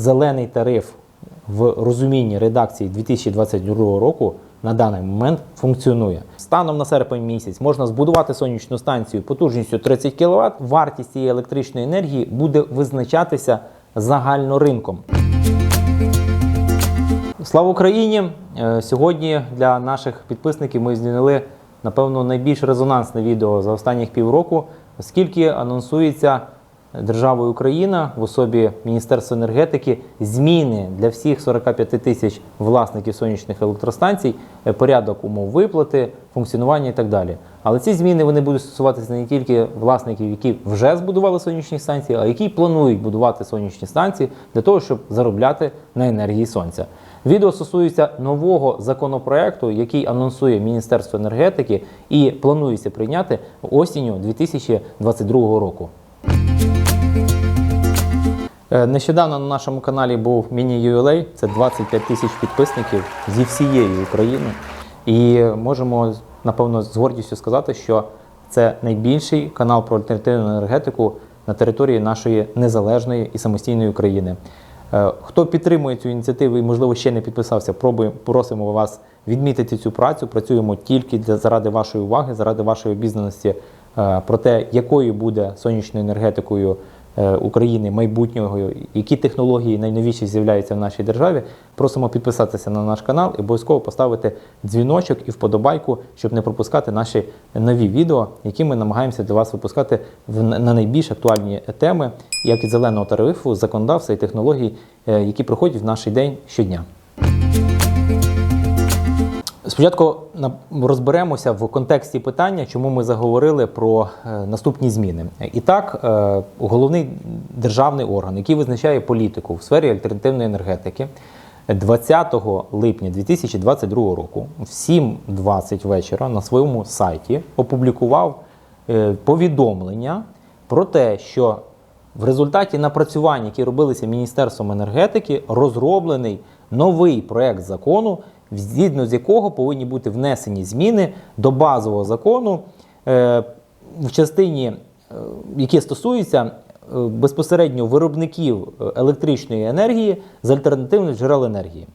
зелений тариф в розумінні редакції 2022 року на даний момент функціонує. Станом на серпень місяць можна збудувати сонячну станцію потужністю 30 кВт. Вартість цієї електричної енергії буде визначатися загальноринком. Слава Україні! Е, Сьогодні для наших підписників ми зняли, напевно, найбільш резонансне відео за останніх півроку, оскільки анонсується державою Україна в особі Міністерства енергетики зміни для всіх 45 тисяч власників сонячних електростанцій, е, порядок умов виплати, функціонування і так далі. Але ці зміни вони будуть стосуватися не тільки власників, які вже збудували сонячні станції, а які планують будувати сонячні станції для того, щоб заробляти на енергії сонця. Відео стосується нового законопроекту, який анонсує Міністерство енергетики і планується прийняти осінню 2022 року. Е, Нещодавно на нашому каналі був міні-ювілей, це 25 тисяч підписників зі всієї України. І можемо, напевно, з гордістю сказати, що це найбільший канал про альтернативну енергетику на території нашої незалежної і самостійної України. Е, Хто підтримує цю ініціативу і, можливо, ще не підписався, пробуємо, просимо вас відмітити цю працю. Працюємо тільки для заради вашої уваги, заради вашої обізнаності е, про те, якою буде сонячною енергетикою України майбутнього, які технології найновіші з'являються в нашій державі. Просимо підписатися на наш канал і обов'язково поставити дзвіночок і вподобайку, щоб не пропускати наші нові відео, які ми намагаємося для вас випускати на найбільш актуальні теми, як і зеленого тарифу, законодавства і технологій, е, які проходять в наш день щодня. Спочатку розберемося в контексті питання, чому ми заговорили про е, наступні зміни. І так, е, головний державний орган, який визначає політику в сфері альтернативної енергетики, 20 липня 2022 року в 7.20 вечора на своєму сайті опублікував е, повідомлення про те, що в результаті напрацювань, які робилися Міністерством енергетики, розроблений новий проект закону, згідно з якого повинні бути внесені зміни до базового закону е, в частині, е, які стосуються е, безпосередньо виробників електричної енергії з альтернативних джерел енергії.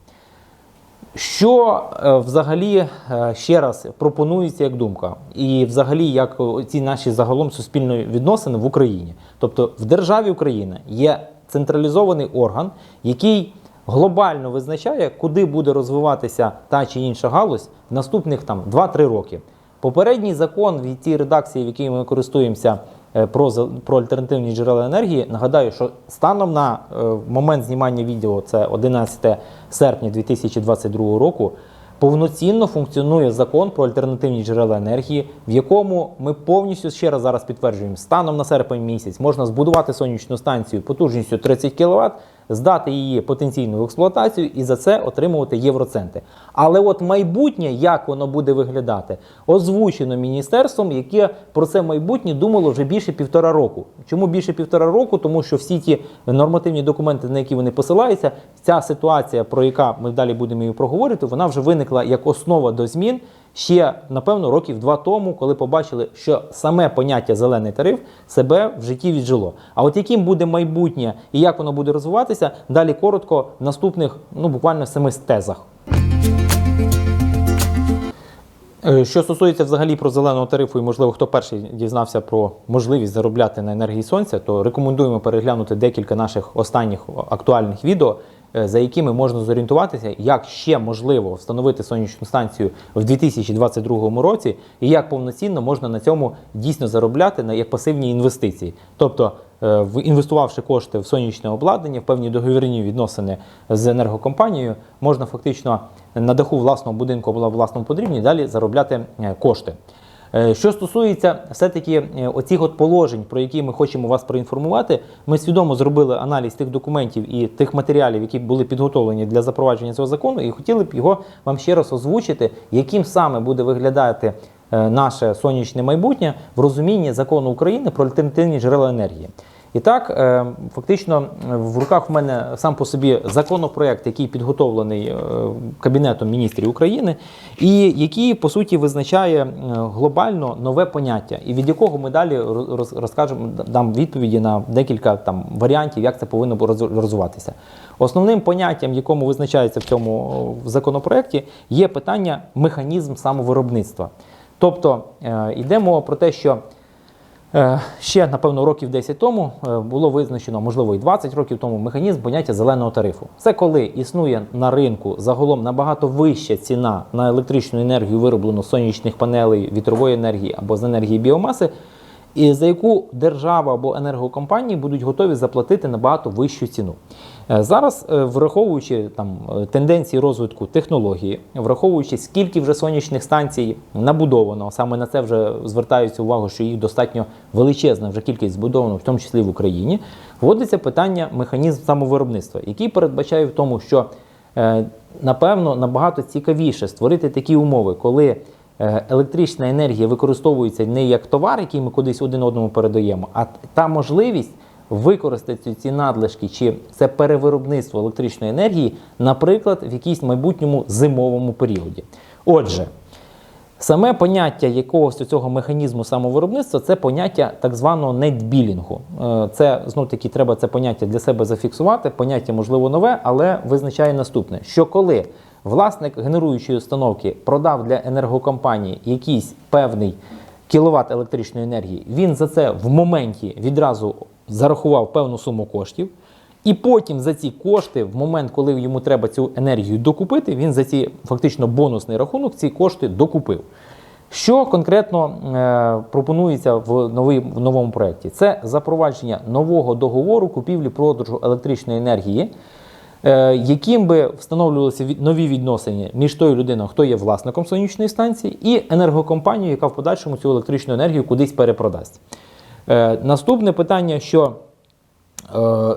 Що взагалі ще раз пропонується як думка, і взагалі як ці наші загалом суспільні відносини в Україні? Тобто в державі Україна є централізований орган, який глобально визначає, куди буде розвиватися та чи інша галузь в наступних там 2-3 роки. Попередній закон в тій редакції, в якій ми користуємося е, про, про альтернативні джерела енергії, нагадаю, що станом на е, момент знімання відео, це 11 серпня 2022 року, повноцінно функціонує закон про альтернативні джерела енергії, в якому ми повністю ще раз зараз підтверджуємо, станом на серпень місяць можна збудувати сонячну станцію потужністю 30 кВт, здати її потенційну експлуатацію і за це отримувати євроценти. Але от майбутнє, як воно буде виглядати, озвучено міністерством, яке про це майбутнє думало вже більше півтора року. Чому більше півтора року? Тому що всі ті нормативні документи, на які вони посилаються, ця ситуація, про яка ми далі будемо її проговорити, вона вже виникла як основа до змін ще напевно років два тому, коли побачили, що саме поняття зелений тариф себе в житті віджило. А от яким буде майбутнє і як воно буде розвиватися, далі коротко в наступних, ну буквально семи тезах. Е, Що стосується взагалі про зеленого тарифу, і можливо, хто перший дізнався про можливість заробляти на енергії сонця, то рекомендуємо переглянути декілька наших останніх актуальних відео, за якими можна зорієнтуватися, як ще можливо встановити сонячну станцію в 2022 році, і як повноцінно можна на цьому дійсно заробляти на як пасивні інвестиції. Тобто, е, інвестувавши кошти в сонячне обладнання, в певні договірні відносини з енергокомпанією, можна фактично на даху власного будинку або власному подрібні далі заробляти е, кошти. Е, Що стосується все-таки е, оцих от положень, про які ми хочемо вас проінформувати, ми свідомо зробили аналіз тих документів і тих матеріалів, які були підготовлені для запровадження цього закону, і хотіли б його вам ще раз озвучити, яким саме буде виглядати е, наше сонячне майбутнє в розумінні закону України про альтернативні джерела енергії. І так, е, фактично, е, в руках в мене сам по собі законопроект, який підготовлений е, Кабінетом міністрів України, і який по суті визначає глобально нове поняття, і від якого ми далі роз- розкажемо, дам відповіді на декілька там варіантів, як це повинно розвиватися. Основним поняттям, якому визначається в цьому законопроекті, є питання механізм самовиробництва. Тобто йде мова про те, що Ще, напевно, років 10 тому е, було визначено, можливо, і 20 років тому, механізм поняття зеленого тарифу. Це коли існує на ринку загалом набагато вища ціна на електричну енергію, вироблену з сонячних панелей, вітрової енергії або з енергії біомаси, і за яку держава або енергокомпанії будуть готові заплатити набагато вищу ціну. Е, Зараз, е, враховуючи там е, тенденції розвитку технології, враховуючи скільки вже сонячних станцій набудовано, саме на це вже звертаються увагу, що їх достатньо величезна вже кількість збудовано, в тому числі в Україні, вводиться питання механізм самовиробництва, який передбачає в тому, що напевно набагато цікавіше створити такі умови, коли електрична енергія використовується не як товар, який ми кудись один одному передаємо, а та можливість використати ці надлишки чи це перевиробництво електричної енергії, наприклад, в якійсь майбутньому зимовому періоді. Отже, Саме поняття якогось цього механізму самовиробництва це поняття так званого нетбілінгу. Е, Це знов таки треба це поняття для себе зафіксувати. Поняття можливо нове, але визначає наступне: що коли власник генеруючої установки продав для енергокомпанії якийсь певний кіловат електричної енергії, він за це в моменті відразу зарахував певну суму коштів. І потім за ці кошти, в момент, коли йому треба цю енергію докупити, він за ці фактично бонусний рахунок ці кошти докупив. Що конкретно е, пропонується в, новий, в новому проєкті? Це запровадження нового договору купівлі-продажу електричної енергії, е, яким би встановлювалися від- нові відносини між тою людиною, хто є власником сонячної станції, і енергокомпанією, яка в подальшому цю електричну енергію кудись перепродасть. Е, наступне питання, що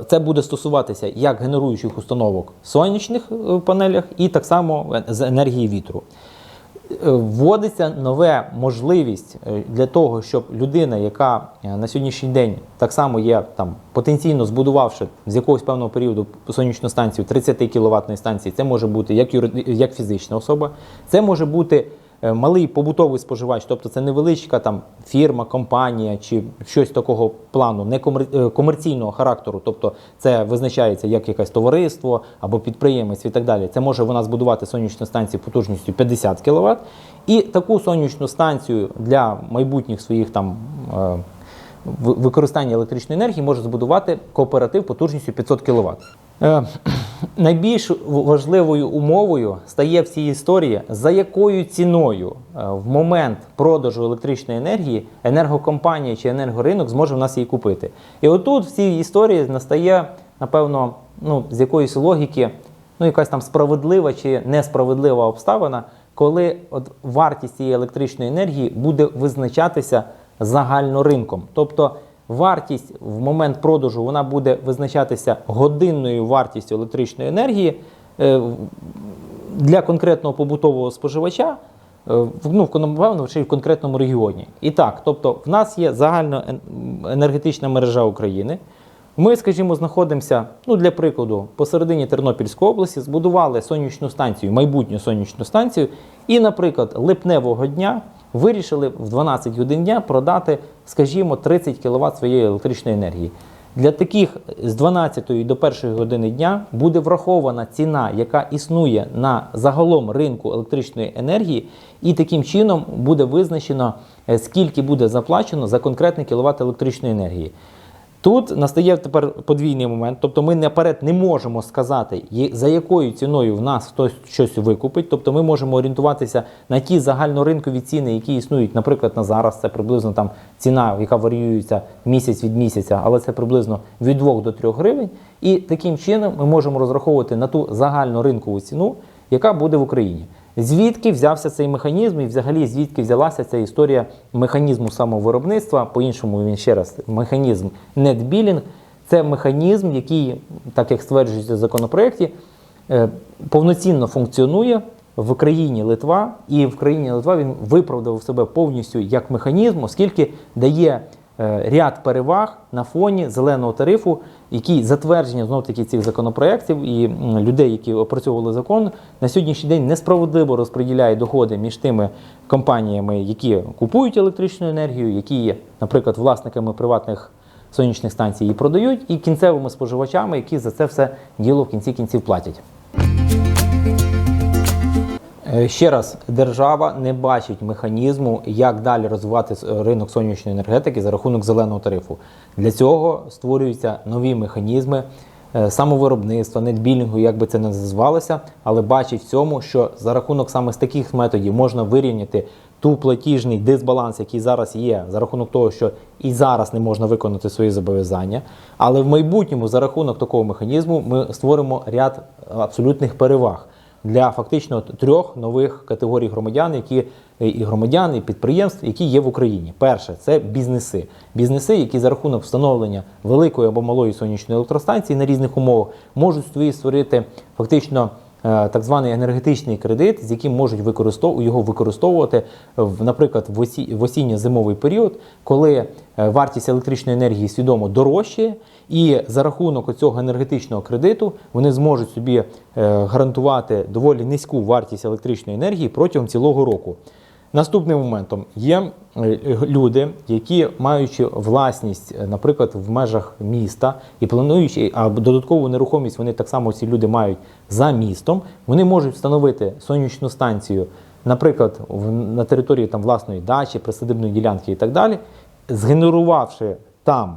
Це буде стосуватися як генеруючих установок сонячних е, панелях, і так само е, з енергії вітру. Е, Вводиться нове можливість е, для того, щоб людина, яка е, на сьогоднішній день так само є там потенційно збудувавши з якогось певного періоду сонячну станцію 30 кВт станції, це може бути як, юри- як фізична особа, це може бути е, малий побутовий споживач, тобто це невеличка там фірма, компанія чи щось такого плану, не е, комерційного характеру, тобто це визначається як якесь товариство або підприємець і так далі. Це може вона збудувати сонячну станцію потужністю 50 кВт, і таку сонячну станцію для майбутніх своїх там. е, Використання електричної енергії може збудувати кооператив потужністю 500 кВт. Найбільш важливою умовою стає в цій історії, за якою ціною е, в момент продажу електричної енергії енергокомпанія чи енергоринок зможе в нас її купити. І отут в цій історії настає, напевно, ну, з якоїсь логіки, ну, якась там справедлива чи несправедлива обставина, коли от вартість цієї електричної енергії буде визначатися загальноринком. Тобто вартість в момент продажу вона буде визначатися годинною вартістю електричної енергії е, для конкретного побутового споживача. е, Ну, в ще в конкретному регіоні. І так, тобто, в нас є загальна енергетична мережа України. Ми, скажімо, знаходимося, ну для прикладу, посередині Тернопільської області, збудували сонячну станцію, майбутню сонячну станцію, і, наприклад, липневого дня вирішили в 12 годин дня продати, скажімо, 30 кВт своєї електричної енергії. Для таких з 12 до 1 години дня буде врахована ціна, яка існує на загалом ринку електричної енергії, і таким чином буде визначено, е, скільки буде заплачено за конкретний кіловат електричної енергії. Тут настає тепер подвійний момент, тобто ми наперед не можемо сказати, за якою ціною в нас хтось щось викупить. Тобто ми можемо орієнтуватися на ті загальноринкові ціни, які існують, наприклад, на зараз. Це приблизно там ціна, яка варіюється місяць від місяця, але це приблизно від 2 до 3 гривень. І таким чином ми можемо розраховувати на ту загальноринкову ціну, яка буде в Україні. Звідки взявся цей механізм, і взагалі звідки взялася ця історія механізму самовиробництва? По-іншому він ще раз механізм нетбілінг. Це механізм, який, так як стверджується в законопроекті, е, повноцінно функціонує в країні Литва, і в країні Литва він виправдав себе повністю як механізм, оскільки дає ряд переваг на фоні зеленого тарифу, який затвердження знов таки цих законопроєктів і людей, які опрацьовували закон, на сьогоднішній день несправедливо розподіляє доходи між тими компаніями, які купують електричну енергію, які є, наприклад, власниками приватних сонячних станцій і продають, і кінцевими споживачами, які за це все діло в кінці кінців платять. Е, Ще раз, держава не бачить механізму, як далі розвивати ринок сонячної енергетики за рахунок зеленого тарифу. Для цього створюються нові механізми е, самовиробництва, нетбілінгу, як би це не називалося, але бачить в цьому, що за рахунок саме з таких методів можна вирівняти ту платіжний дисбаланс, який зараз є, за рахунок того, що і зараз не можна виконати свої зобов'язання. Але в майбутньому, за рахунок такого механізму, ми створимо ряд абсолютних переваг для фактично трьох нових категорій громадян, які е, і громадян, і підприємств, які є в Україні. Перше це бізнеси. Бізнеси, які за рахунок встановлення великої або малої сонячної електростанції на різних умовах можуть створити фактично. Е, Так званий енергетичний кредит, з яким можуть використовувати його використовувати, в, наприклад, в, осі... осінньо-зимовий період, коли е, вартість електричної енергії свідомо дорожчає, і за рахунок цього енергетичного кредиту вони зможуть собі е, гарантувати доволі низьку вартість електричної енергії протягом цілого року. Наступним моментом є е, люди, які маючи власність, е, наприклад, в межах міста і плануючи, а додаткову нерухомість вони так само ці люди мають за містом. Вони можуть встановити сонячну станцію, наприклад, в- на території там власної дачі, присадибної ділянки і так далі, згенерувавши там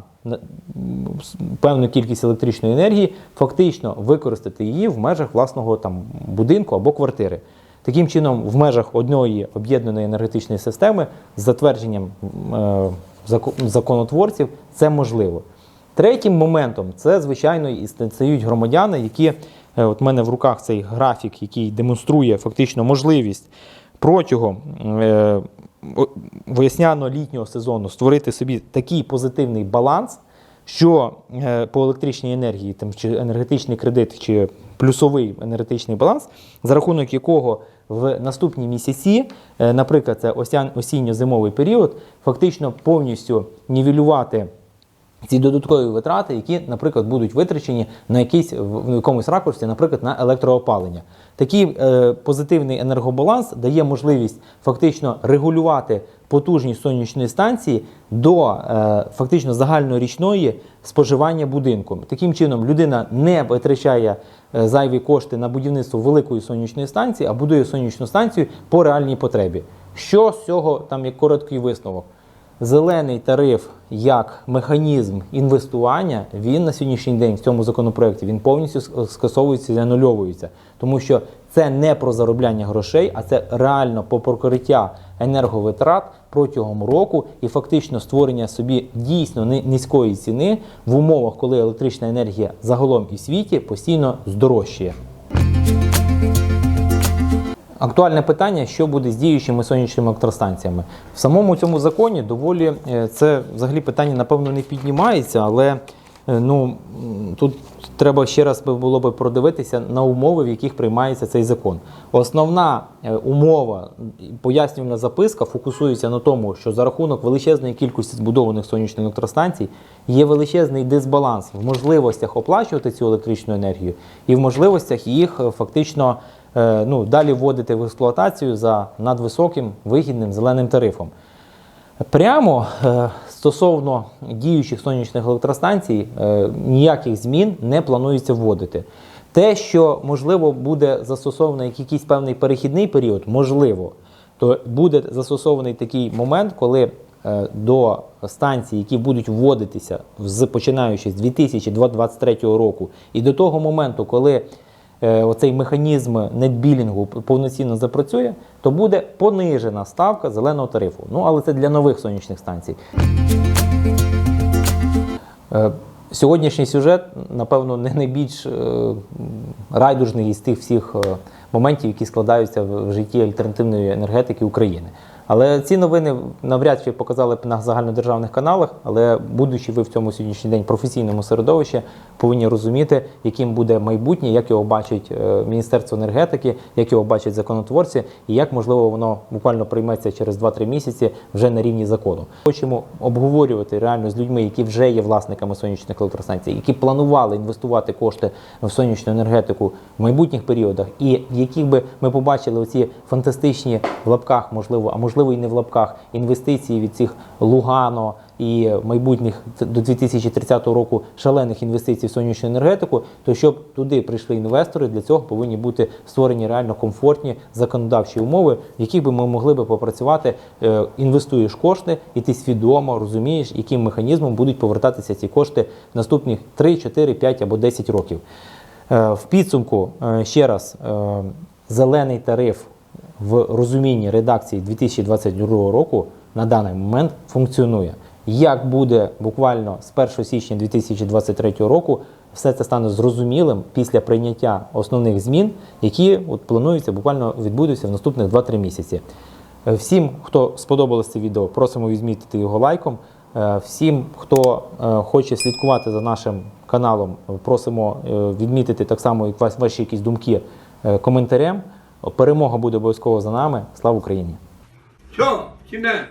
певну кількість електричної енергії, фактично використати її в межах власного там будинку або квартири. Таким чином, в межах одної об'єднаної енергетичної системи з затвердженням е, законотворців це можливо. Третім моментом це, звичайно, і стають громадяни, які е, от в мене в руках цей графік, який демонструє фактично можливість протягом е, весняно-літнього сезону створити собі такий позитивний баланс, що по електричній енергії, там, чи енергетичний кредит, чи плюсовий енергетичний баланс, за рахунок якого в наступні місяці, е, наприклад, це осінньо-зимовий період, фактично повністю нівелювати ці додаткові витрати, які, наприклад, будуть витрачені на якийсь в якомусь ракурсі, наприклад, на електроопалення. Такий е, позитивний енергобаланс дає можливість фактично регулювати потужність сонячної станції до е, фактично загальнорічної споживання будинку. Таким чином, людина не витрачає е, зайві кошти на будівництво великої сонячної станції, а будує сонячну станцію по реальній потребі. Що з цього там як короткий висновок? Зелений тариф як механізм інвестування, він на сьогоднішній день в цьому законопроекті він повністю скасовується і анульовується, тому що це не про заробляння грошей, а це реально по покриття енерговитрат протягом року і фактично створення собі дійсно низької ціни в умовах, коли електрична енергія загалом і світі постійно здорожчає. Актуальне питання, що буде з діючими сонячними електростанціями. В самому цьому законі доволі е, це взагалі питання, напевно, не піднімається, але е, ну, тут треба ще раз було би продивитися на умови, в яких приймається цей закон. Основна е, умова, пояснювальна записка фокусується на тому, що за рахунок величезної кількості збудованих сонячних електростанцій є величезний дисбаланс в можливостях оплачувати цю електричну енергію і в можливостях їх фактично ну, далі вводити в експлуатацію за надвисоким вигідним зеленим тарифом. Прямо е, стосовно діючих сонячних електростанцій е, ніяких змін не планується вводити. Те, що можливо буде застосовано якийсь певний перехідний період, можливо, то буде застосований такий момент, коли е, до станцій, які будуть вводитися з починаючи з 2023 року, і до того моменту, коли е, оцей механізм нетбілінгу повноцінно запрацює, то буде понижена ставка зеленого тарифу. Ну, але це для нових сонячних станцій. Е, Сьогоднішній сюжет, напевно, не найбільш е, райдужний із тих всіх е, моментів, які складаються в житті альтернативної енергетики України. Але ці новини навряд чи показали б на загальнодержавних каналах. Але будучи ви в цьому сьогоднішній день професійному середовищі, повинні розуміти, яким буде майбутнє, як його бачить е, Міністерство енергетики, як його бачать законотворці, і як можливо воно буквально прийметься через 2-3 місяці вже на рівні закону. Хочемо обговорювати реально з людьми, які вже є власниками сонячних електростанцій, які планували інвестувати кошти в сонячну енергетику в майбутніх періодах, і в яких би ми побачили оці фантастичні в лапках, можливо, а можливо і не в лапках інвестиції від цих Лугано і майбутніх до 2030 року шалених інвестицій в сонячну енергетику, то щоб туди прийшли інвестори, для цього повинні бути створені реально комфортні законодавчі умови, в яких би ми могли би попрацювати. Е, Інвестуєш кошти, і ти свідомо розумієш, яким механізмом будуть повертатися ці кошти наступних 3, 4, 5 або 10 років. Е, В підсумку е, ще раз зелений тариф в розумінні редакції 2022 року на даний момент функціонує. Як буде буквально з 1 січня 2023 року, все це стане зрозумілим після прийняття основних змін, які от плануються буквально відбудуться в наступних 2-3 місяці. Е, Всім, хто сподобалось це відео, просимо відмітити його лайком. Е, Всім, хто е, хоче слідкувати за нашим каналом, просимо відмітити так само як ваші якісь думки коментарем. Перемога буде обов'язково за нами. Слава Україні! Не?